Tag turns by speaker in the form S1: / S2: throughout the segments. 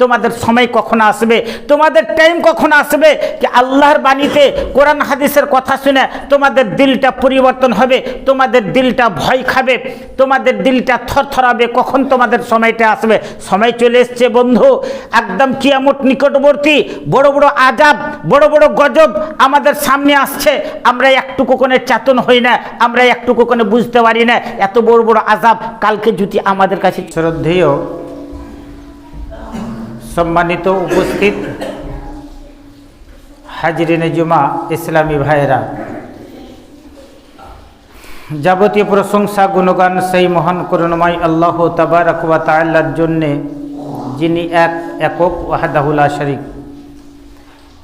S1: তোমাদের সময় কখন আসবে? তোমাদের টাইম কখন আসবে? যে আল্লাহর বাণীতে কোরআন হাদিসের কথা শুনে তোমাদের দিলটা পরিবর্তন হবে, তোমাদের দিলটা ভয় খাবে, তোমাদের দিলটা থরথরাবে, কখন তোমাদের সময়টা আসবে? সময় চলে এসছে বন্ধু। একদম কিয়ামত নিকটবর্তী, বড় বড় আজাব বড় বড় গজব আমাদের সামনে আসছে। আমরা একটুকু কোনে চেতন হই না, আমরা একটুকু কোনে বুঝতে পারি না, এত বড় বড় আজাব কালকে যদি আমাদের কাছে শ্রদ্ধেয় সম্মানিত উপস্থিত হাজরিনে জুমা ইসলামী ভাইয়েরা। যাবতীয় প্রশংসা, গুণগান সেই মহান করুণময় আল্লাহ তাবারকুয়া তাল্লার জন্যে যিনি এক একক ওয়াহাদাহুল্লা শরিক।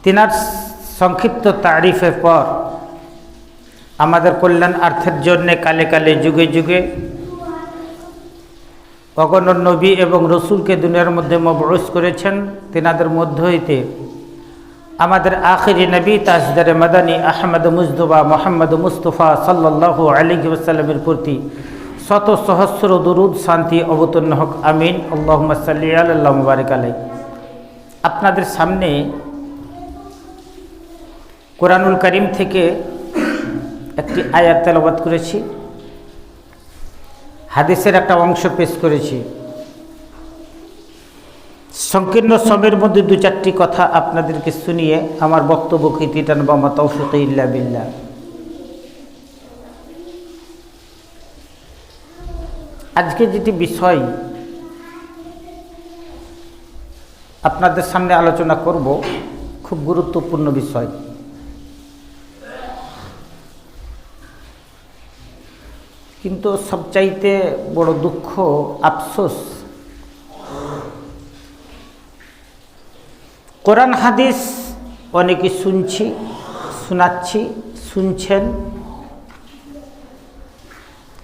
S1: তিনার সংক্ষিপ্ত তারিফের পর আমাদের কল্যাণ আর্থের জন্যে কালে কালে যুগে যুগে অগণ নবী এবং রসুলকে দুনিয়ার মধ্যে মবরুস করেছেন, তেনাদের মধ্য হইতে। আমাদের আখিরি নবী তাজদারে মাদানী আহমদ মুজদুবা মোহাম্মদ মুস্তফা সাল্লাহ আলী ওসাল্লামের প্রতি শত সহস্র দরুদ শান্তি অবতীর্ণ হক, আমিন। আল্লাহ সাল্লি আল্লাহ মুবারক আলাই আপনাদের সামনে কোরআনুল করিম থেকে একটি আয়াত তেলাবাদ করেছি। হাদিসের একটা অংশ পেশ করেছি। সংকীর্ণ সময়ের মধ্যে দু চারটি কথা আপনাদেরকে শুনিয়ে আমার বক্তব্য কৃতিটান বামা তৌফিক ইল্লা বিল্লা আজকে যেটি বিষয়, আপনাদের সামনে আলোচনা করব খুব গুরুত্বপূর্ণ বিষয়। কিন্তু সবচাইতে বড় দুঃখ, আফসোস। কোরআন, হাদিস অনেকে শুনছি, শোনাচ্ছি, শুনছেন।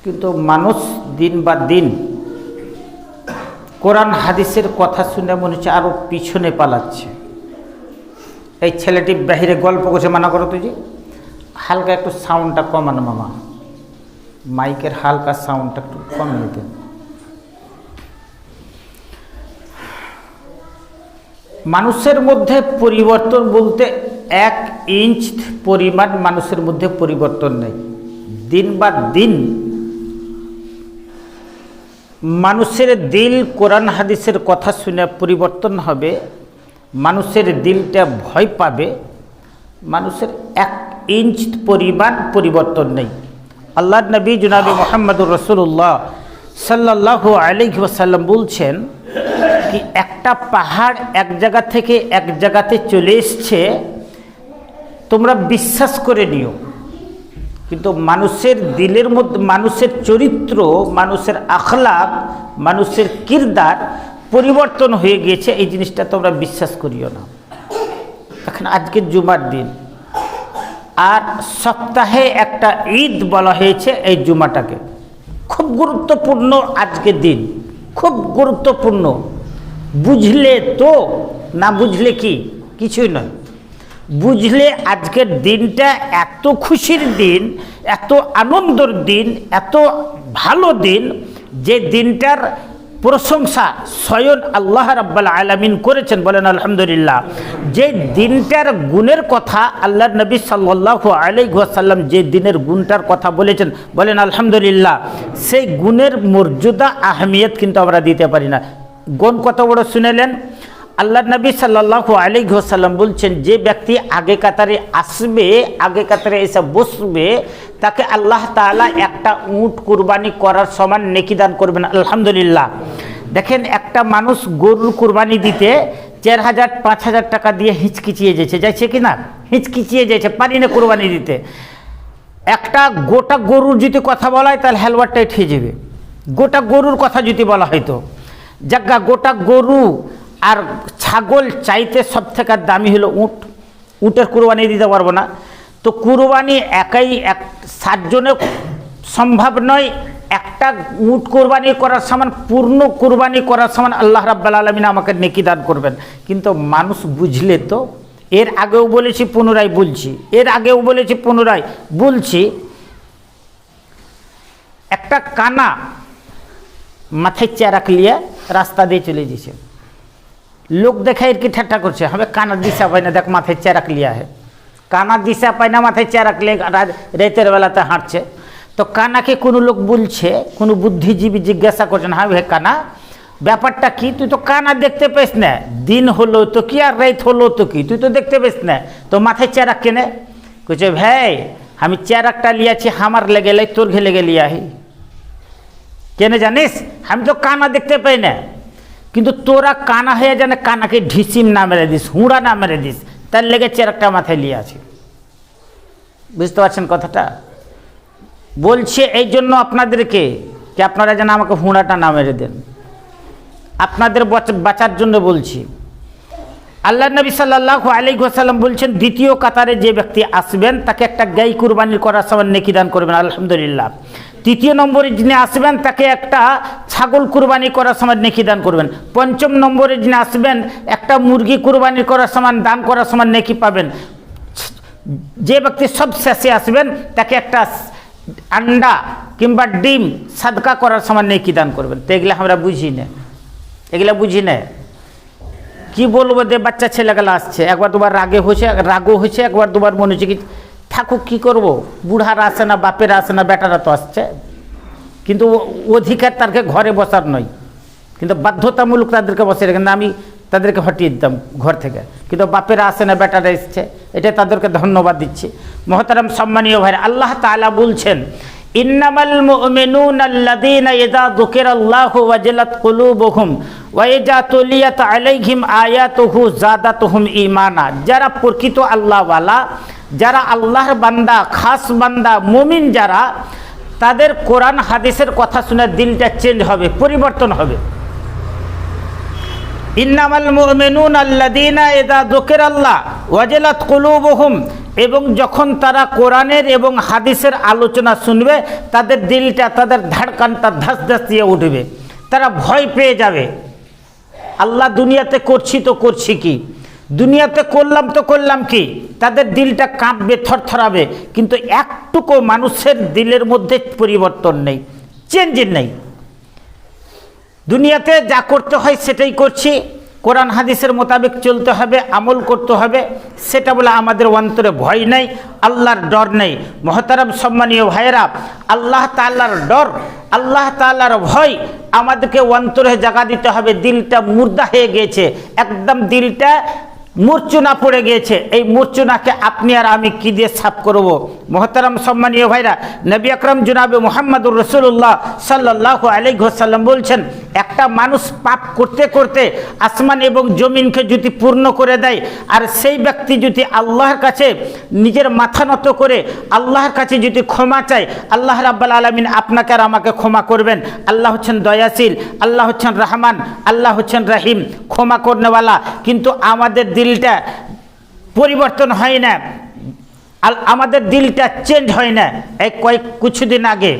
S1: কিন্তু মানুষ দিন বা দিন কোরআন, হাদিসের কথা শুনে মনে হচ্ছে আরও পিছনে পালাচ্ছে। এই ছেলেটি বাহিরে গল্প করছে, মানা করো তুই হালকা একটু সাউন্ডটা কমানো, মামা। মাইকের হালকা সাউন্ডটা একটু কমিয়ে দেন। মানুষের মধ্যে পরিবর্তন বলতে এক ইঞ্চ পরিমাণ মানুষের মধ্যে পরিবর্তন নেই। দিন বা দিন মানুষের দিল কোরআন হাদিসের কথা শুনে পরিবর্তন হবে, মানুষের দিলটা ভয় পাবে, মানুষের এক ইঞ্চ পরিমাণ পরিবর্তন নেই। আল্লাহ নবী জুনাবি মোহাম্মদুর রসুল্লাহ সাল্লাহ আলিক ওসাল্লাম বলছেন কি একটা পাহাড় এক জায়গা থেকে এক জায়গাতে চলে এসছে, তোমরা বিশ্বাস করে নিও। কিন্তু মানুষের দিলের মধ্যে, মানুষের চরিত্র, মানুষের আখলাক মানুষের কিরদার পরিবর্তন হয়ে গিয়েছে, এই জিনিসটা তোমরা বিশ্বাস করিও না। এখন আজকের জুমার দিন। আর সপ্তাহে একটা ঈদ বলা হয়েছে এই জুমাটাকে। খুব গুরুত্বপূর্ণ আজকের দিন। খুব গুরুত্বপূর্ণ। বুঝলে তো, না বুঝলে কি? কিছুই নয়। বুঝলে আজকের দিনটা এত খুশির দিন, এত আনন্দর দিন, এত ভালো দিন যে দিনটার প্রশংসা স্বয়ং আল্লাহ রাব্বাল আলামিন করেছেন বলেন, আলহামদুলিল্লাহ। যে দিনটার গুণের কথা আল্লাহ নবী সাল্লাহ আলাইসাল্লাম যে দিনের গুণটার কথা বলেছেন, বলেন, আলহামদুলিল্লাহ। সেই গুণের মর্যাদা, আহমিয়ত কিন্তু আমরা দিতে পারি না। গুণ কত বড় শুনেলেন? আল্লাহ নবী সাল্লাহ আলাইসাল্লাম বলছেন, যে ব্যক্তি আগে কাতারে আসবে, আগে কাতারে এসে বসবে, তাকে আল্লাহ তাআলা একটা উট কুরবানি করার সমান নেকি দান করবেন। আলহামদুলিল্লাহ। দেখেন, একটা মানুষ গরুর কুরবানি দিতে চার হাজার, পাঁচ হাজার টাকা দিয়ে হিচকিচিয়ে যেছে যাইছে কি না? হিচকিচিয়ে যাচ্ছে পারি না কুরবানি দিতে। একটা গোটা গরুর যদি কথা বলা হয়, তাহলে হেলওয়ারটাই ঠিয়ে যাবে। গোটা গরুর কথা যদি বলা হয়তো যাজ্ঞা গোটা গরু আর ছাগল চাইতে সব থেকে দামি হলো উঁট। উটের কুরবানি দিতে পারব না। তো কুরবানি একাই এক সাতজনে সম্ভব নয়। একটা উট কোরবানি করার সমান, পূর্ণ কোরবানি করার সমান আল্লাহ রাব্বাল আলমিন আমাকে নেকি দান করবেন। কিন্তু মানুষ বুঝলে তো, এর আগেও বলেছি, পুনরায় বলছি। এর আগেও বলেছি, পুনরায় বলছি। একটা কানা মাথায় চেরাক লিয়ে রাস্তা দিয়ে চলে যাচ্ছে লোক কি ঠাট্টা করছে? হবে কানার দিশা পায় না দেখ মাথায় চেরাক লিয়া है কানার দিশা পায় না মাথায় চেরাক লিয়ে রা- রাতের বেলাতে হাঁটছে। তো কানাকে কোনো লোক বলছে, কোনো বুদ্ধিজীবী জিজ্ঞাসা করছেন হ্যাঁ হে কানা, ব্যাপারটা কি? তুই তো কানা দেখতে পেস না। দিন হলো তো কি আর রাত হলো তো কি? তুই তো দেখতে পেস না। তো মাথায় চেরাক কেনে? কইছে, ভাই, আমি চেরাকটা লিয়াছি, আমার লেগে লাই, তোর ঘে লেগে লিয়াহি কেন জানিস? আমি তো কানা দেখতে পাই না। কিন্তু তোরা কানা হয়ে যেন, কানাকে ঢিসিম না মেরে দিস, হুঁড়া না মেরে দিস। তার লেগে চেরাকটা মাথায় নিয়ে আছে বুঝতে পারছেন কথাটা? বলছে এই জন্য আপনাদেরকে যে আপনারা যেন আমাকে হুঁড়াটা না মেরে দেন। আপনাদের বাঁচার জন্য বলছি। আল্লাহ নবী সাল্লাহ আলী বলছেন, দ্বিতীয় কাতারে যে ব্যক্তি আসবেন, তাকে একটা গাই কুরবানি করার সময় নেকি দান করবেন, আলহামদুলিল্লাহ। তৃতীয় নম্বরে যিনি আসবেন, তাকে একটা ছাগল কুরবানি করার সময় নেকি দান করবেন। পঞ্চম নম্বরে যিনি আসবেন, একটা মুরগি কুরবানি করার সময় দান করার সময় নেকি পাবেন। যে ব্যক্তি সব শেষে আসবেন, তাকে একটা আন্ডা কিংবা ডিম সাদকা করার সময় নেকি দান করবেন। তো এগুলো আমরা বুঝি না। এগুলো বুঝি না। কি বলব যে বাচ্চা ছেলেগুলো আসছে? একবার দুবার রাগে হয়েছে, রাগও হয়েছে, একবার দুবার মনে হচ্ছে কি, থাকুক, কী করব? বুড়ারা আসে না, বাপেরা আসে না, বেটারা তো আসছে। কিন্তু অধিকার তাদেরকে ঘরে বসার নয়। কিন্তু বাধ্যতামূলক তাদেরকে বসে রেখে, না আমি তাদেরকে হটিয়ে দিতাম ঘর থেকে। কিন্তু বাপেরা আসে না, বেটারা এসছে, এটা তাদেরকে ধন্যবাদ দিচ্ছি। মহতারাম সম্মানীয় ভাই আল্লাহ তাআলা বলছেন ইন্নামাল মুমিনুন আল্লাযীনা ইযা যুকিরাল্লাহু ওয়াজিলাত কুলুবুহুম ওয়া ইযা তুলিয়াত আলাইহিম আয়াতুহু যাদাতুহুম ঈমানা। যারা প্রকৃত আল্লাহওয়ালা, যারা আল্লাহর বান্দা, খাস বান্দা, মুমিন যারা, তাদের কোরআন, হাদিসের কথা শুনে দিলটা চেঞ্জ হবে, পরিবর্তন হবে। ইন্নামাল মুমিনুন আল্লাযীনা ইযা যুকিরাল্লাহ ওয়াজিলাত কুলুবুহুম। এবং যখন তারা কোরআনের এবং হাদিসের আলোচনা শুনবে, তাদের দিলটা, তাদের ধাড়কানটা ধাস দিয়ে উঠবে। তারা ভয় পেয়ে যাবে। আল্লাহ দুনিয়াতে করছি তো করছি কি? দুনিয়াতে করলাম তো করলাম কি? তাদের দিলটা কাঁপবে, থরথরাবে। কিন্তু একটুকু মানুষের দিলের মধ্যে পরিবর্তন নেই চেঞ্জ নেই। দুনিয়াতে যা করতে হয় সেটাই করছি। কোরআন, হাদিসের মোতাবেক চলতে হবে, আমল করতে হবে। সেটা বলে আমাদের অন্তরে ভয় নেই, আল্লাহর ডর নেই। মহতারাম সম্মানীয় ভাইয়েরা, আল্লাহ তাল্লার ডর, আল্লাহ তাল্লার ভয় আমাদেরকে অন্তরে জাগা দিতে হবে। দিলটা মুর্দা হয়ে গেছে একদম দিলটা মূর্ছনা পড়ে গিয়েছে। এই মূর্ছনাকে আপনি আর আমি কি দিয়ে সাফ করব? মহতারাম সম্মানীয় ভাইরা, নবী আকরম জুনাবে মোহাম্মদুর রসুল্লাহ সাল্লাহ আলাইসাল্লাম বলছেন, একটা মানুষ পাপ করতে করতে আসমান এবং জমিনকে যদি পূর্ণ করে দেয়, আর সেই ব্যক্তি যদি আল্লাহর কাছে নিজের মাথা নত করে, আল্লাহর কাছে যদি ক্ষমা চায়, আল্লাহ রাব্বাল আলমিন আপনাকে আর আমাকে ক্ষমা করবেন। আল্লাহ হচ্ছেন দয়াশীল, আল্লাহ হচ্ছেন রহমান, আল্লাহ হচ্ছেন রাহিম, ক্ষমা করনেওয়ালা কিন্তু আমাদের দিলটা পরিবর্তন হয় না। আর আমাদের দিলটা চেঞ্জ হয় না। এই কয়েক কিছুদিন আগে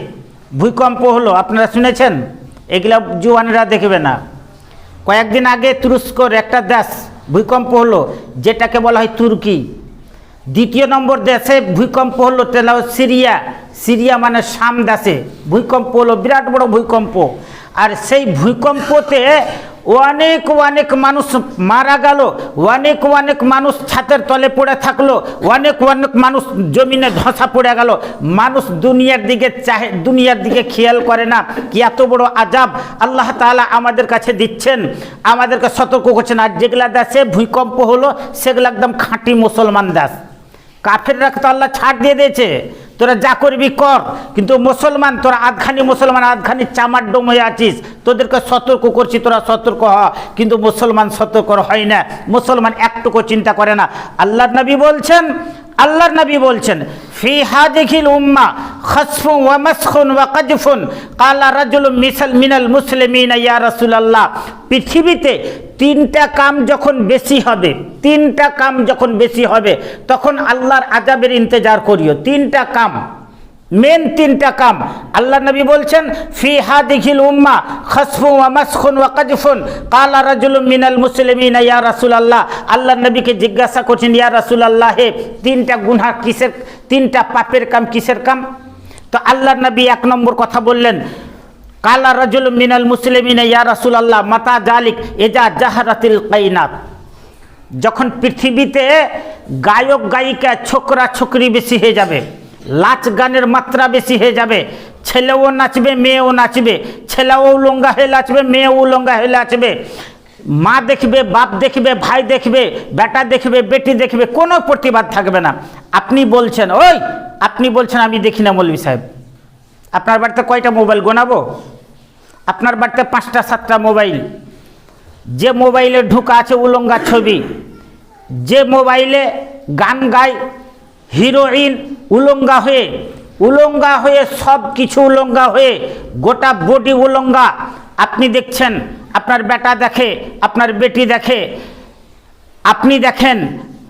S1: ভূকম্প হলো, আপনারা শুনেছেন? এগুলা জুয়ানেরা দেখবে না। কয়েকদিন আগে তুরস্কর একটা দেশ ভূকম্প হলো, যেটাকে বলা হয় তুর্কি। দ্বিতীয় নম্বর দেশে ভূকম্প হলো সেটা সিরিয়া। সিরিয়া মানে শাম দেশে। ভূমিকম্প হলো, বিরাট বড় ভূমিকম্প আর সেই ভূমিকম্পতে অনেক অনেক মানুষ মারা গেল, অনেক অনেক মানুষ ছাতের তলে পড়ে থাকল, অনেক অনেক মানুষ জমিনে ধসা পড়ে গেল। মানুষ দুনিয়ার দিকে চাহে, দুনিয়ার দিকে খেয়াল করে না কি এত বড় আজাব। আল্লাহ তাআলা আমাদের কাছে দিচ্ছেন, আমাদেরকে সতর্ক করছেন। আর যেগুলা দেশে ভূমিকম্প হলো, সেগুলো একদম খাঁটি মুসলমান দেশ। কাফেররা তো আল্লাহ ছাড় দিয়ে দিয়েছে। তোরা যা করবি কর, কিন্তু মুসলমান, তোরা আধখানি মুসলমান, আধখানি চামার ডোম হয়ে আছিস। তোদেরকে সতর্ক করছি, তোরা সতর্ক হ। কিন্তু মুসলমান সতর্ক হয় না। মুসলমান একটুকু চিন্তা করে না। আল্লাহ নবী বলছেন আল্লাহর নবী বলছেন, ফি হাদিহিল উম্মা খসফুন ওয়া মাসখুন ওয়া কাজফুন। কালা রাজুল মিসাল মিনাল মুসলিমিনা ইয়া রাসূলুল্লাহ। পৃথিবীতে তিনটা কাম যখন বেশি হবে, তিনটা কাম যখন বেশি হবে, তখন আল্লাহর আজাবের ইন্তেজার করিও। তিনটা কাম। মেন তিনটা কাম। আল্লাহ নবী বলছেন, ফি হাদিখিল উম্মা খসফু ওয়া মাসখুন ওয়া কাজফুন কালা রাজুলুম মিনাল মুসলিমিন, ইয়া রাসূলুল্লাহ। আল্লাহ নবীকে জিজ্ঞাসা করছেন, ইয়া রাসূলুল্লাহ, হে তিনটা গুনাহ কিসের, তিনটা পাপের কাম কিসের কাম? তো আল্লাহ নবী এক নম্বর কথা বললেন, কালা রাজুল মিনাল মুসলিমিন, ইয়া রাসূলুল্লাহ, মাতা জালিক এজা জাহারাতিল কাইনাত। যখন পৃথিবীতে গায়ক, গায়িকা, ছোকরা, ছোকরি বেশি হয়ে যাবে। লাচ গানের মাত্রা বেশি হয়ে যাবে। ছেলেও নাচবে, মেয়েও নাচবে। ছেলেও উলঙ্গা হয়ে নাচবে, মেয়েও উলঙ্গা হয়ে নাচবে। মা দেখবে, বাপ দেখবে, ভাই দেখবে, বেটা দেখবে, বেটি দেখবে, কোনো প্রতিবাদ থাকবে না। আপনি বলছেন, ওই, আপনি বলছেন আমি দেখি না মৌলভী সাহেব। আপনার বাড়িতে কয়টা মোবাইল গোনাবো? আপনার বাড়িতে পাঁচটা, সাতটা মোবাইল। যে মোবাইলে ঢুকা আছে উলঙ্গা ছবি, যে মোবাইলে গান গায় হিরোইন উলঙ্গা হয়ে উলঙ্গা হয়ে সব কিছু উলঙ্গা হয়ে, গোটা বডি উলঙ্গা। আপনি দেখছেন, আপনার বেটা দেখে, আপনার বেটি দেখে, আপনি দেখেন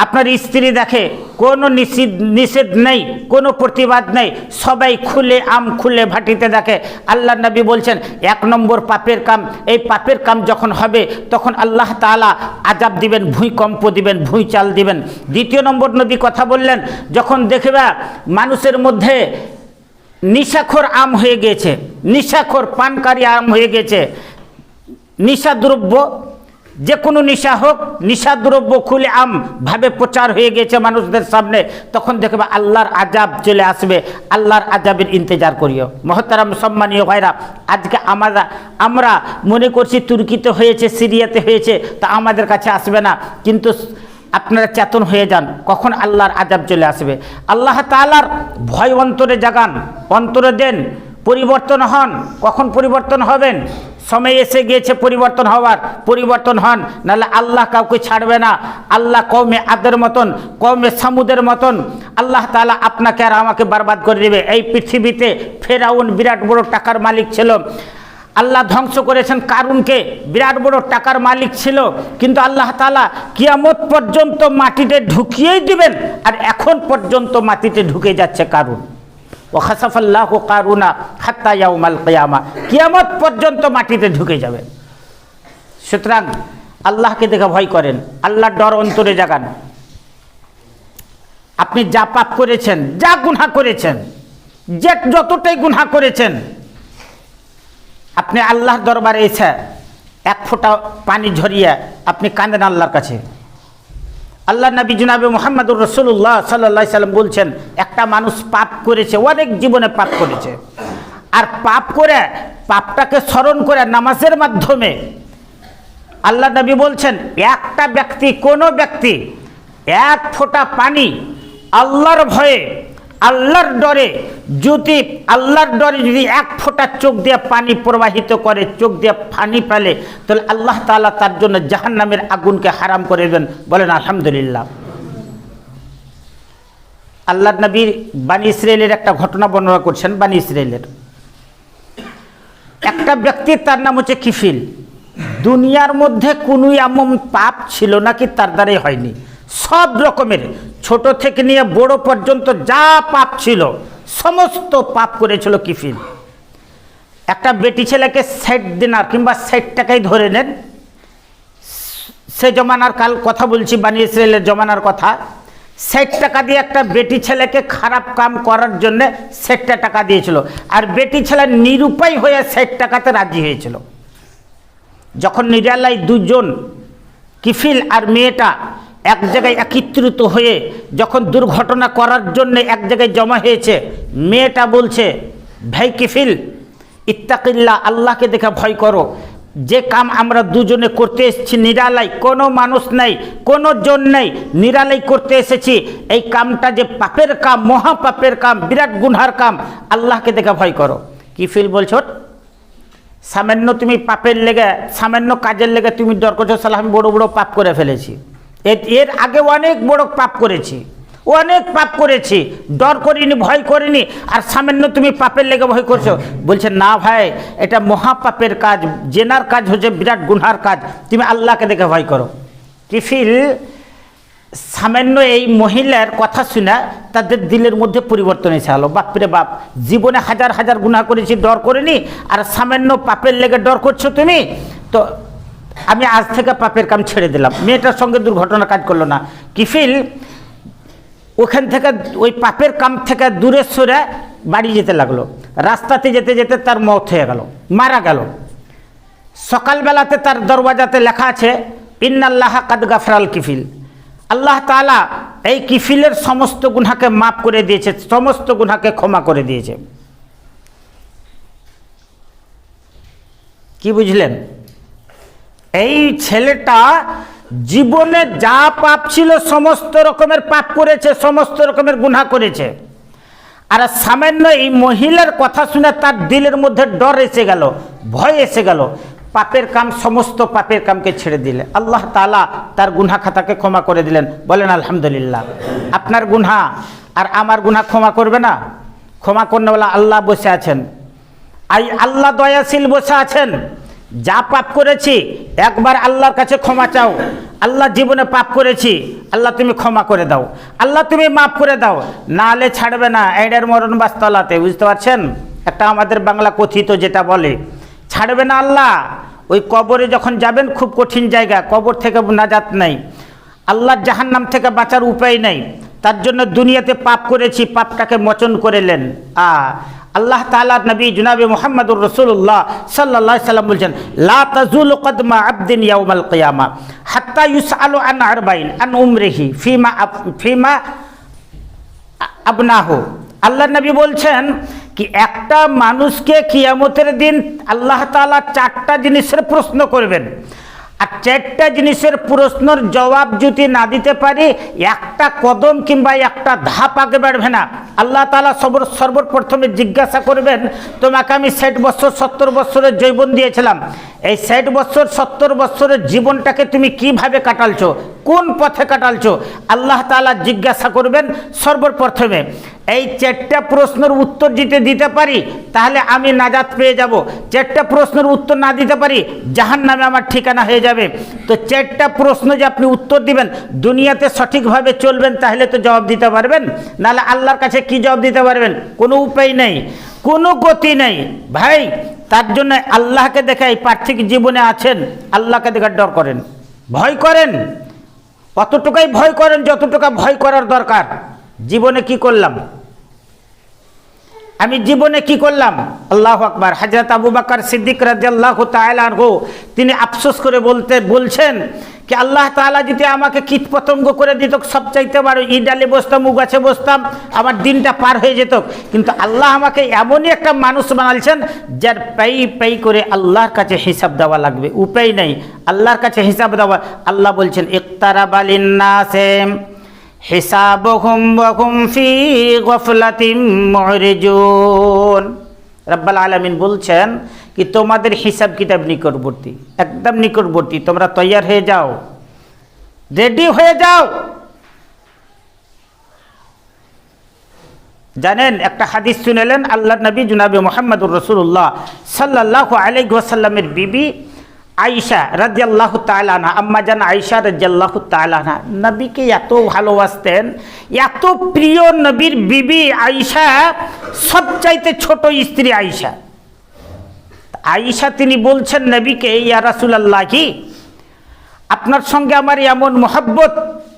S1: আপনার স্ত্রী দেখে কোনো নিষিদ্ধ, নিষেধ নেই, কোনো প্রতিবাদ নেই, সবাই খুলে আম খুলে ভাটিতে দেখে। আল্লাহ নবী বলছেন, এক নম্বর পাপের কাম, এই পাপের কাম যখন হবে, তখন আল্লাহ তাআলা আজাব দিবেন, ভূমিকম্প দিবেন ভূঁইচাল দিবেন। দ্বিতীয় নম্বর নবী কথা বললেন, যখন দেখবে মানুষের মধ্যে নিশাখোর আম হয়ে গেছে নিশাখোর পানকারী আম হয়ে গেছে নিশা দ্রব্য যে কোনো নিশা হোক নিশা দ্রব্য খুলে আম ভাবে প্রচার হয়ে গেছে মানুষদের সামনে, তখন দেখবে আল্লাহর আজাব চলে আসবে। আল্লাহর আজাবের ইন্তজার করিও। মহতারাম, সম্মানীয় ভাইরা, আজকে আমরা আমরা মনে করছি তুর্কিতে হয়েছে, সিরিয়াতে হয়েছে, তা আমাদের কাছে আসবে না। কিন্তু আপনারা চেতন হয়ে যান, কখন আল্লাহর আজাব চলে আসবে। আল্লাহ তাআলার ভয় অন্তরে জাগান, অন্তরে দেন, পরিবর্তন হন। কখন পরিবর্তন হবেন? সময় এসে গিয়েছে পরিবর্তন হওয়ার, পরিবর্তন হন, নাহলে আল্লাহ কাউকে ছাড়বে না। আল্লাহ কৌমে আদের মতন কৌমে সামুদের মতন। আল্লাহ তাআলা আপনাকে আর আমাকে বরবাদ করে দেবে। এই পৃথিবীতে ফেরাউন বিরাট বড় টাকার মালিক ছিল। আল্লাহ ধ্বংস করেছেন কারুনকে। বিরাট বড় টাকার মালিক ছিল। কিন্তু আল্লাহ তাআলা কিয়ামত পর্যন্ত মাটিতে ঢুকিয়েই দিবেন। আর এখন পর্যন্ত মাটিতে ঢুকে যাচ্ছে কারুন। ওখাসাফাল্লাহ কারুনা হাত্তা ইয়াউমাল কিয়ামা। কিয়ামত পর্যন্ত মাটিতে ঢুকে যাবে। সুতরাং আল্লাহকে দেখে ভয় করেন, আল্লাহর ডর অন্তরে জাগান। আপনি যা পাপ করেছেন, যা গুনাহ করেছেন, যে যতটাই গুনাহ করেছেন, আপনি আল্লাহর দরবারে এসে এক ফোঁটা পানি ঝরিয়ে আপনি কাঁদেন আল্লাহর কাছে। আল্লাহ নবী জুনাবে মোহাম্মদুর রসুল্লাহ সাল্লাহ সাল্লাম বলছেন, একটা মানুষ পাপ করেছে, অনেক জীবনে পাপ করেছে। আর পাপ করে, পাপটাকে স্মরণ করে নামাজের মাধ্যমে আল্লাহ নবী বলছেন, একটা ব্যক্তি, কোনো ব্যক্তি এক ফোঁটা পানি আল্লাহর ভয়ে আল্লাহর ডরে যদি, আল্লাহর ডরে যদি এক ফোঁটা চোখ দিয়ে পানি প্রবাহিত করে, চোখ দিয়ে পানি পেলে তাহলে আল্লাহ তালা তার জন্য জাহান্নামের আগুনকে হারাম করে দেবেন। বলেন, আলহামদুলিল্লাহ। আল্লাহ নবীর বানি ইসরায়েলের একটা ঘটনা বর্ণনা করছেন, বানি ইসরায়েলের একটা ব্যক্তি তার নাম হচ্ছে কিফিল। দুনিয়ার মধ্যে কোনো এমন পাপ ছিল নাকি তার দ্বারাই হয়নি। সব রকমের ছোট থেকে নিয়ে বড় পর্যন্ত যা পাপ ছিল, সমস্ত পাপ করেছিল কিফিল একটা বেটি ছেলেকে ষাট দিনার কিংবা ষাট টাকাই ধরে নেন। সে জমানার কাল কথা বলছি, বানি ইসরায়েলের জমানার কথা। ষাট টাকা দিয়ে একটা বেটি ছেলেকে খারাপ কাম করার জন্য ষাটটা টাকা দিয়েছিল। আর বেটি ছেলে নিরুপায় হয়ে ষাট টাকাতে রাজি হয়েছিল। যখন নিরালায় দুজন কিফিল আর মেয়েটা এক জায়গায় একত্রিত হয়ে যখন দুর্ঘটনা করার জন্য এক জায়গায় জমা হয়েছে, মেয়েটা বলছে, ভাই কিফিল ইত্তাকিল্লা আল্লাহকে দেখে ভয় করো। যে কাম আমরা দুজনে করতে এসেছি নিরালাই কোনো মানুষ নেই, কোনো জন নেই নিরালাই করতে এসেছি। এই কামটা যে পাপের কাম মহা পাপের কাম, বিরাট গুনহার কাম, আল্লাহকে দেখে ভয় করো। কিফিল বলছো সামান্য তুমি পাপের লেগে, সামান্য কাজের লেগে তুমি ডর করছ সালা আমি বড় বড় পাপ করে ফেলেছি। এর আগে অনেক বড় পাপ করেছি। অনেক পাপ করেছি। ডর করিনি, ভয় করিনি। আর সামান্য তুমি পাপের লেগে ভয় করছ। বলছে, না ভাই, এটা মহাপাপের কাজ। জেনার কাজ হচ্ছে বিরাট গুনহার কাজ। তুমি আল্লাহকে দেখে ভয় করো। কিফিল সামান্য এই মহিলার কথা শুনে তাদের দিলের মধ্যে পরিবর্তন এসে হলো বাপরে বাপ, জীবনে হাজার হাজার গুণা করেছি, ডর করিনি। আর সামান্য পাপের লেগে ডর করছ তুমি? তো আমি আজ থেকে পাপের কাম ছেড়ে দিলাম। মেয়েটার সঙ্গে দুর্ঘটনা কাজ করল না। কিফিল, ওখান থেকে ওই পাপের কাম থেকে দূরে সরে বাড়ি যেতে লাগল। রাস্তাতে যেতে যেতে তার মত হয়ে গেল, মারা গেল। সকালবেলাতে তার দরওয়াজাতে লেখা আছে, ইন্নাল্লাহ কাদ গাফরাল কিফিল। আল্লাহ তাআলা এই কিফিলের সমস্ত গুনাকে মাফ করে দিয়েছে, সমস্ত গুনাকে ক্ষমা করে দিয়েছে। কি বুঝলেন? এই ছেলেটা জীবনে যা পাপ ছিল সমস্ত রকমের পাপ করেছে, সমস্ত রকমের গুনাহ করেছে। আর সামান্য এই মহিলার কথা শুনে তার দিলের মধ্যে ডর এসে গেল, ভয় এসে গেল। পাপের কাম সমস্ত পাপের কামকে ছেড়ে দিলে। আল্লাহ তালা তার গুনা খাতাকে ক্ষমা করে দিলেন। বলেন, আলহামদুলিল্লাহ, আপনার গুনহা আর আমার গুনাহ ক্ষমা করবে না? ক্ষমা করনেওয়ালা আল্লাহ বসে আছেন। আই আল্লাহ দয়াশীল বসে আছেন। যা পাপ করেছি, একবার আল্লাহর কাছে ক্ষমা চাও। আল্লাহ জীবনে পাপ করেছি, আল্লাহ তুমি ক্ষমা করে দাও। আল্লাহ তুমি মাফ করে দাও। নাহলে ছাড়বে না এডের মরণ বাস্তলাতে, বুঝতে পারছেন? একটা আমাদের বাংলা কথিত যেটা বলে, ছাড়বে না আল্লাহ। ওই কবরে যখন যাবেন, খুব কঠিন জায়গা, কবর থেকে নাজাত নাই। আল্লাহর জাহান্নাম থেকে বাঁচার উপায় নেই। তার জন্য দুনিয়াতে পাপ করেছি, পাপটাকে মোচন করেলেন আ আল্লাহ তালা নবী জুনাবি মোহাম্মদুর রসুল্লাহ সাল্লাহ সাল্লাম বলছেন, লা তাজুল কদমা আবদিন ইয়াউমাল কিয়ামা হাত্তা ইউসআলু আন আরবাইন আন উমরিহি ফিমা ফিমা আবনাহু। আল্লাহ নবী বলছেন কি একটা মানুষকে কিয়ামতের দিন আল্লাহ তাআলা চারটা জিনিসের প্রশ্ন করবেন। আর চারটা জিনিসের প্রশ্নর জবাব যদি না দিতে পারি, একটা কদম কিংবা একটা ধাপ আগে বাড়বে না। আল্লাহ তালা সবর, সর্বপ্রথমে জিজ্ঞাসা করবেন, তোমাকে আমি ষাট বছর, সত্তর বছরের জৈবন দিয়েছিলাম। এই ষাট বছর, সত্তর বছরের জীবনটাকে তুমি কীভাবে কাটালছো? কোন পথে কাটালছো? আল্লাহ তাআলা জিজ্ঞাসা করবেন, সর্বপ্রথমে এই চারটা প্রশ্নের উত্তর দিতে দিতে পারি, তাহলে আমি নাজাত পেয়ে যাব। চারটা প্রশ্নের উত্তর না দিতে পারি জাহান নামে আমার ঠিকানা হয়ে যাবে। তো চারটা প্রশ্ন যে আপনি উত্তর দিবেন, দুনিয়াতে সঠিকভাবে চলবেন, তাহলে তো জবাব দিতে পারবেন। নাহলে আল্লাহর কাছে কি জবাব দিতে পারবেন? কোনো উপায় নেই। কোনো গতি নেই। ভাই, তার জন্য আল্লাহকে দেখে এই পার্থিক জীবনে আছেন, আল্লাহকে দেখার ডর করেন। ভয় করেন। অতটুকাই ভয় করেন, যতটুকা ভয় করার দরকার। জীবনে কি করলাম? আমি জীবনে কি করলাম? আল্লাহ আকবার। হাজরত আবু বাকর সিদ্দিক রাজিয়াল্লাহ তালাহু তিনি আফসোস করে বলতে, বলছেন কি, আল্লাহ তাআলা যদি আমাকে কীট পতঙ্গ করে দিত সব চাইতে পারো ই ডালে বসতাম উ গাছে বসতাম, আমার দিনটা পার হয়ে যেত। কিন্তু আল্লাহ আমাকে এমনই একটা মানুষ বানালছেন যার পেই পেই করে আল্লাহর কাছে হিসাব দেওয়া লাগবে। উপায় নেই। আল্লাহর কাছে হিসাব দেওয়া। আল্লাহ বলছেন ইকতারা বালিন্নাসেম হিসাবহুম ওয়াহুম ফি গফলাতিম মুরিজুন। রাব্বাল আলামিন বলছেন কি তোমাদের হিসাব কিতাব নিকটবর্তী, একদম নিকটবর্তী, তোমরা তৈয়ার হয়ে যাও। রেডি হয়ে যাও। জানেন, একটা হাদিস শুনেলেন আল্লাহ নবী জুনাবি মোহাম্মদুর রসুল্লাহ সাল্লাহ আলাইহি ওয়াসাল্লামের বিবি আয়েশা রাজিয়াল্লাহ তালানা আম্মা জান আয়েশা রাজিয়াল্লাহ তালানা নবীকে এত ভালোবাসতেন, এত প্রিয় নবীর বিবি আয়েশা, সবচাইতে ছোট স্ত্রী আয়েশা। আয়েশা তিনি বলছেন নবীকে, ইয়া রাসুলাল্লাহ কি আপনার সঙ্গে আমার এমন মোহাব্বত,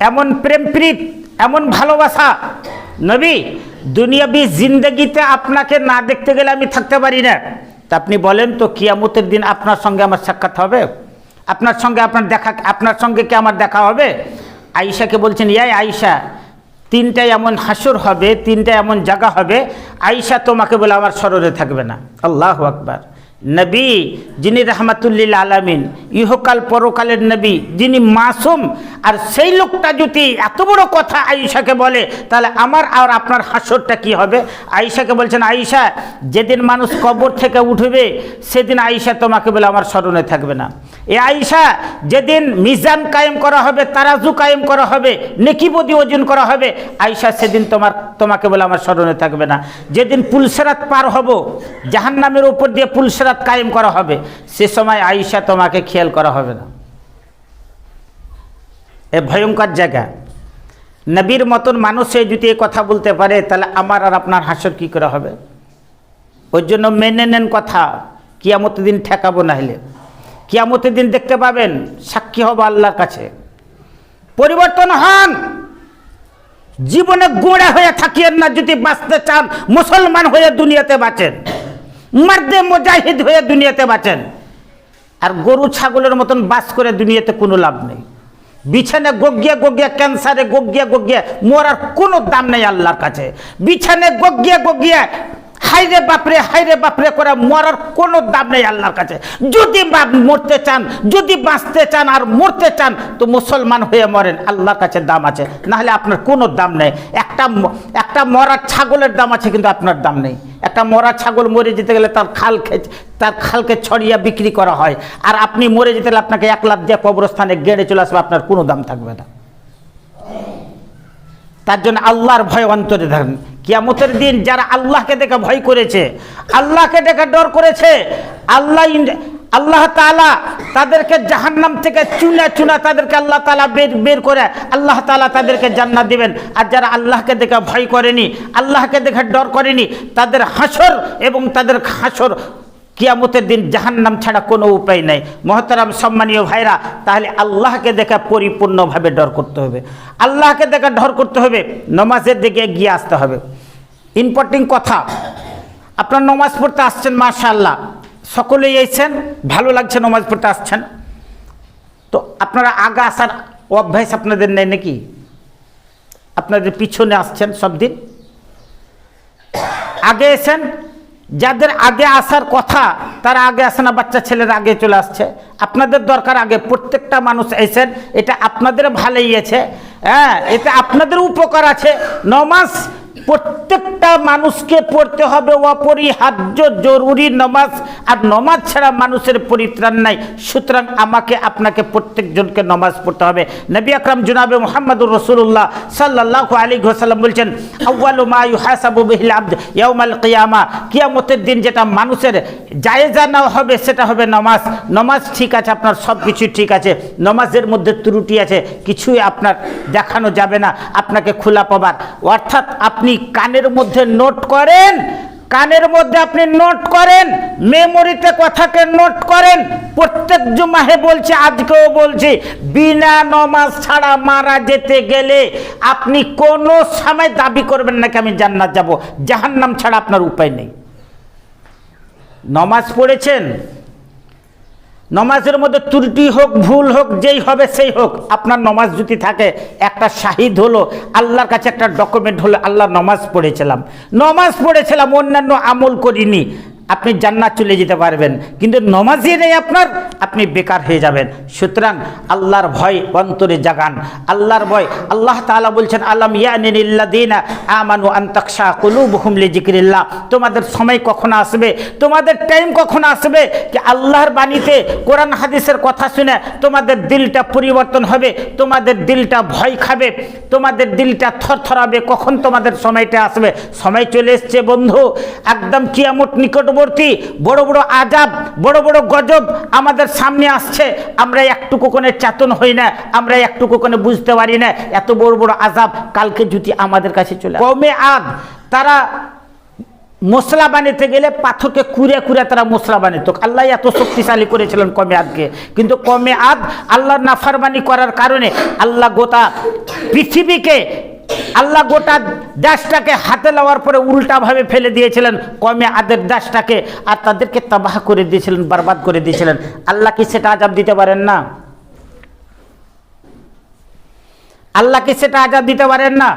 S1: এমন প্রেমপ্রীত এমন ভালোবাসা, নবী, দুনিয়াবি জিন্দগিতে আপনাকে না দেখতে গেলে আমি থাকতে পারি না। তা আপনি বলেন তো কিয়ামতের দিন আপনার সঙ্গে আমার সাক্ষাৎ হবে? আপনার সঙ্গে আপনার দেখা আপনার সঙ্গে কি আমার দেখা হবে? আয়সাকে বলছেন ইয়াই আয়েশা, তিনটা এমন হাসুর হবে, তিনটা এমন জায়গা হবে আয়সা তোমাকে বলে আমার সরোরে থাকবে না। আল্লাহ আকবার। নবী, যিনি রহমাতুল্লিল আলমিন, ইহকাল পরকালের নবী, যিনি মাসুম, আর সেই লোকটা যদি এত বড় কথা আয়েশাকে বলে, তাহলে আমার আর আপনার হাসরটা কি হবে? আয়ুষাকে বলছেন আয়ুষা যেদিন মানুষ কবর থেকে উঠবে, সেদিন আয়ুষা তোমাকে বলে আমার স্মরণে থাকবে না। এ আয়েশা, যেদিন মিজান কায়েম করা হবে, তারাজু কায়েম করা হবে নেকিবদি ওজন করা হবে, আয়েশা সেদিন তোমার, তোমাকে বলে আমার স্মরণে থাকবে না। যেদিন পুলসেরাত পার হব, জাহান্নামের উপর দিয়ে পুলসেরাত কায়েম করা হবে, সে সময় আয়েশা তোমাকে খেয়াল করা হবে না। এ ভয়ঙ্কর জায়গা। নবীর মতন মানুষে যদি এ কথা বলতে পারে, তাহলে আমার আর আপনার হাসর কি করা হবে? ওই জন্য মেনে নেন কথা, কিয়ামতের দিন ঠেকাবো না হলে কিয়ামতের দিন দেখতে পাবেন সাক্ষী হব আল্লাহর কাছে। পরিবর্তন হন। জীবনে গোড়া হয়ে থাকিয়েন না যদি বাঁচতে চান, মুসলমান হয়ে দুনিয়াতে বাঁচেন। মার্দে মুজাহিদ হয়ে দুনিয়াতে বাঁচেন। আর গরু ছাগলের মতন বাস করে দুনিয়াতে কোনো লাভ নেই। বিছানে গগিয়া গগিয়া, ক্যান্সারে গগিয়া গগিয়া, মরার কোনো দাম নেই আল্লাহর কাছে। বিছানে গগিয়া গগিয়া হাইরে বাপরে হাইরে বাপরে করে মরার কোনো দাম নেই আল্লাহর কাছে। যদি বাপ মরতে চান, যদি বাঁচতে চান আর মরতে চান, তো মুসলমান হয়ে মরেন, আল্লাহর কাছে দাম আছে। নাহলে আপনার কোনো দাম নেই। একটা একটা মরার ছাগলের দাম আছে কিন্তু আপনার দাম নেই। একটা মরা ছাগল মরে যেতে গেলে তার খাল তার খালকে ছড়িয়ে বিক্রি করা হয়। আর আপনি মরে যেতে গেলে আপনাকে এক লাখ দিয়ে কবরস্থানে গেড়ে চলে আসবে, আপনার কোনো দাম থাকবে না। তার জন্য আল্লাহর ভয় অন্তরে থাকেন কিয়ামতের দিন যারা আল্লাহকে দেখে ভয় করেছে, আল্লাহকে দেখে ডর করেছে, আল্লাহ আল্লাহ তাআলা তাদেরকে জাহান্নাম থেকে চুনা চুনা তাদেরকে আল্লাহ তালা বের বের করে আল্লাহ তাআলা তাদেরকে জান্নাত দিবেন। আর যারা আল্লাহকে দেখে ভয় করেনি, আল্লাহকে দেখে ডর করেনি, তাদের হাসর এবং তাদের হাসর কিয়ামতের দিন জাহান্নাম ছাড়া কোনো উপায় নাই। মহতারাম, সম্মানীয় ভাইরা, তাহলে আল্লাহকে দেখে পরিপূর্ণভাবে ডর করতে হবে। আল্লাহকে দেখে ডর করতে হবে, নমাজের দিকে এগিয়ে আসতে হবে। ইম্পর্টেন্ট কথা। আপনার নমাজ পড়তে আসছেন, মাশাআল্লাহ। সকলেই এসেছেন ভালো লাগছে নমাজ পড়তে আসছেন। তো আপনারা আগে আসার অভ্যাস আপনাদের নেই নাকি? আপনাদের পিছনে আসছেন সব দিন। আগে এসেন যাদের আগে আসার কথা, তারা আগে আসে না, বাচ্চা ছেলেরা আগে চলে আসছে। আপনাদের দরকার আগে, প্রত্যেকটা মানুষ এসেন এটা আপনাদের ভালোই আছে। হ্যাঁ এতে আপনাদের উপকার আছে। নমাজ প্রত্যেকটা মানুষকে পড়তে হবে অপরিহার্য, জরুরি নমাজ। আর নমাজ ছাড়া মানুষের পরিত্রাণ নাই। সুতরাং আমাকে, আপনাকে প্রত্যেকজনকে নমাজ পড়তে হবে। নবী আকরাম জুনাবে মোহাম্মদুর রসুল্লাহ সাল্লাহ আলী ঘোসাল্লাম বলছেন আউ্বালু কিয়ামা। কিয়ামতের দিন যেটা মানুষের জায়েজা না হবে, সেটা হবে নমাজ। নমাজ ঠিক আছে, আপনার সব কিছু ঠিক আছে। নমাজের মধ্যে ত্রুটি আছে, কিছুই আপনার দেখানো যাবে না। আপনাকে খোলা পাবার অর্থাৎ আপনি কানের মধ্যে নোট করেন, কানের মধ্যে আপনি নোট করেন, মেমোরিতে কথাকে নোট করেন, প্রত্যেক জুমাহে বলছে, আজকেও বলছি, বিনা নমাজ ছাড়া মারা যেতে গেলে আপনি কোনো সময় দাবি করবেন নাকি আমি জান্নাত যাব, জাহান্নাম ছাড়া আপনার উপায় নেই। নমাজ পড়েছেন নমাজের মধ্যে ত্রুটি হোক, ভুল হোক, যেই হবে সেই হোক, আপনার নমাজ যদি থাকে, একটা শাহিদ হলো, আল্লাহর কাছে একটা ডকুমেন্ট হলো, আল্লাহ নমাজ পড়েছিলাম। নমাজ পড়েছিলাম, অন্যান্য আমল করিনি। আপনি জান্নাত চলে যেতে পারবেন। কিন্তু নমাজই নেই আপনার, আপনি বেকার হয়ে যাবেন। সুতরাং আল্লাহর ভয় অন্তরে জাগান। আল্লাহর ভয়, আল্লাহ তাআলা বলছেন, আলম ইয়ানিল্লাদিনা আমানু আন্তাকশা কুলুবহুম লিজিকরিল্লাহ তোমাদের সময় কখন আসবে? তোমাদের টাইম কখন আসবে? যে আল্লাহর বাণীতে কোরআন, হাদিসের কথা শুনে তোমাদের দিলটা পরিবর্তন হবে? তোমাদের দিলটা ভয় খাবে? তোমাদের দিলটা থরথরাবে? কখন তোমাদের সময়টা আসবে? সময় চলে এসছে বন্ধু। একদম কিয়ামত নিকটবর্তী বড় বড় আজাব, বড় বড় গজব আমাদের সামনে আসছে। আমরা একটুকু কোনে চেতন হই না, আমরা একটুকু কোনে বুঝতে পারি না। এত বড় বড় আজাব কালকে যদি আমাদের কাছে চলে কমে আদ, তারা মশলা বানাতে গেলে পাথরকে কুড়ে কুড়ে তারা মশলা বানিত আল্লাহ এত শক্তিশালী করেছিলেন কমে আদকে। কিন্তু কমে আদ আল্লাহর নাফারবানি করার কারণে আল্লাহ গোটা পৃথিবীকে আল্লাহ গোটা দাসটাকে হাতে লওয়ার পরে উল্টাভাবে ফেলে দিয়েছিলেন। কমে আদের দাসটাকে আর তাদেরকে তাবাহ করে দিয়েছিলেন, বরবাদ করে দিয়েছিলেন। আল্লাহ কি সেটা আজাব দিতে পারেন না? আল্লাহ কি সেটা আজাব দিতে পারেন না?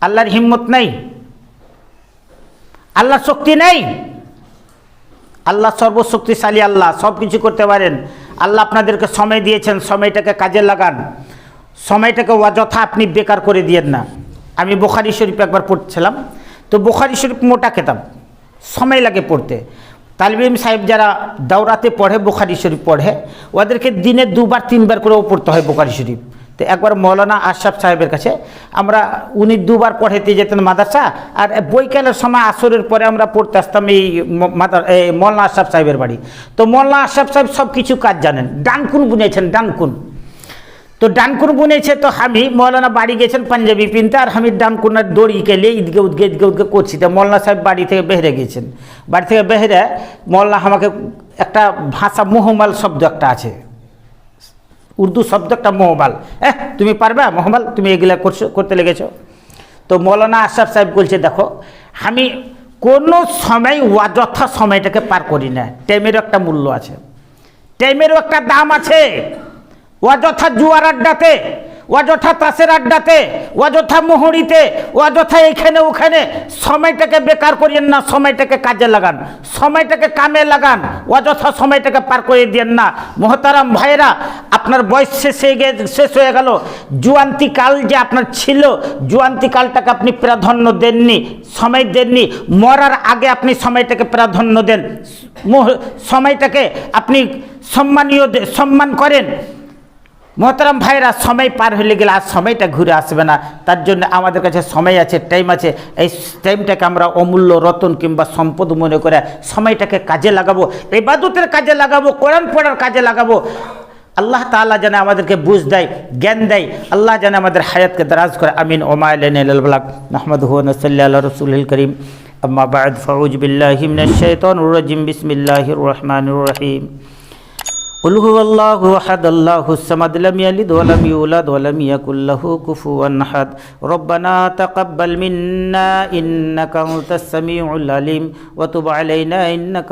S1: আল্লাহর হিম্মত নেই। আল্লাহ শক্তি নেই। আল্লাহ সর্বশক্তিশালী আল্লাহ সব কিছু করতে পারেন। আল্লাহ আপনাদেরকে সময় দিয়েছেন, সময়টাকে কাজে লাগান। সময়টাকে অযথা আপনি বেকার করে দিয়েন না। আমি বোখারি শরীফ একবার পড়ছিলাম। তো বোখারি শরীফ মোটা খেতাম সময় লাগে পড়তে। তালিবিম সাহেব যারা দাওরাতে পড়ে, বোখারি শরীফ পড়ে, ওদেরকে দিনে দুবার, তিনবার করেও পড়তে হয় বোখারি শরীফ। তো একবার মৌলানা আশরাফ সাহেবের কাছে আমরা, উনি দুবার পড়াইতে যেতেন মাদ্রাসা, আর বৈকালের সময় আসরের পরে আমরা পড়তে আসতাম এই মৌলানা আশরাফ সাহেবের বাড়ি। তো মৌলানা আশরাফ সাহেব সব কিছু কাজ জানেন। ডানকুন বুনেছেন, ডানকুন। তো ডানকুন বুনেছে তো আমি মৌলানা বাড়ি গেছেন পাঞ্জাবি পিনতে, আর আমি ডানকুনের দড়ি কেলে ইদকে উদকে ইদকে উদকে করছি। তো মৌলানা সাহেব বাড়ি থেকে বেহরে গেছেন। বাড়ি থেকে বেহরে মৌলানা আমাকে একটা ভাষা মোহমাল শব্দ একটা আছে। উর্দু শব্দ একটা মোহমাল। হ্যাঁ তুমি পারবে? মোহমাল, তুমি এগুলা করছ, করতে লেগেছো। তো মৌলানা আশরাফ সাহেব বলছে, দেখো আমি কোনো সময় অযথা সময়টাকে পার করি না। টাইমেরও একটা মূল্য আছে। টাইমেরও একটা দাম আছে। অযথা জুয়ার আড্ডাতে অযথা তাসের আড্ডাতে অযথা মোহরিতে অযথা এখানে ওখানে, সময়টাকে বেকার করিয়েন না, সময়টাকে কাজে লাগান। সময়টাকে কামে লাগান অযথা সময়টাকে পার করে দিয়েন না। মহতারাম ভাইরা আপনার বয়স শেষ হয়ে গে, শেষ হয়ে গেল। জুয়ান্তিকাল যে আপনার ছিল জুয়ান্তিকালটাকে আপনি প্রাধান্য দেননি, সময় দেননি, মরার আগে আপনি সময়টাকে প্রাধান্য দেন। সময়টাকে আপনি সম্মানীয় সম্মান করেন। মহতারাম ভাইরা সময় পার হলে গেলে আর সময়টা ঘুরে আসবে না। তার জন্য আমাদের কাছে সময় আছে টাইম আছে। এই টাইমটাকে আমরা অমূল্য রতন কিংবা সম্পদ মনে করে সময়টাকে কাজে লাগাবো এবাদতের কাজে লাগাবো, কোরআন পড়ার কাজে লাগাবো। আল্লাহ তাআলা যেন আমাদেরকে বুঝ দেয়, জ্ঞান দেয়। আল্লাহ যেন আমাদের হায়াতকে দারাজ করে, আমিন। ওমায়লাক হুয়ান রসুল করিম। আম্মা বাদ ফৌজ বিল্লাহি মিনাশ শাইতানির রাজিম। বিসমিল্লাহির রহমানির রহিম। قل هو الله احد الله الصمد لم يلد ولم يولد ولم يكن له كفوا احد. ربنا تقبل منا انك انت السميع العليم. وتب علينا انك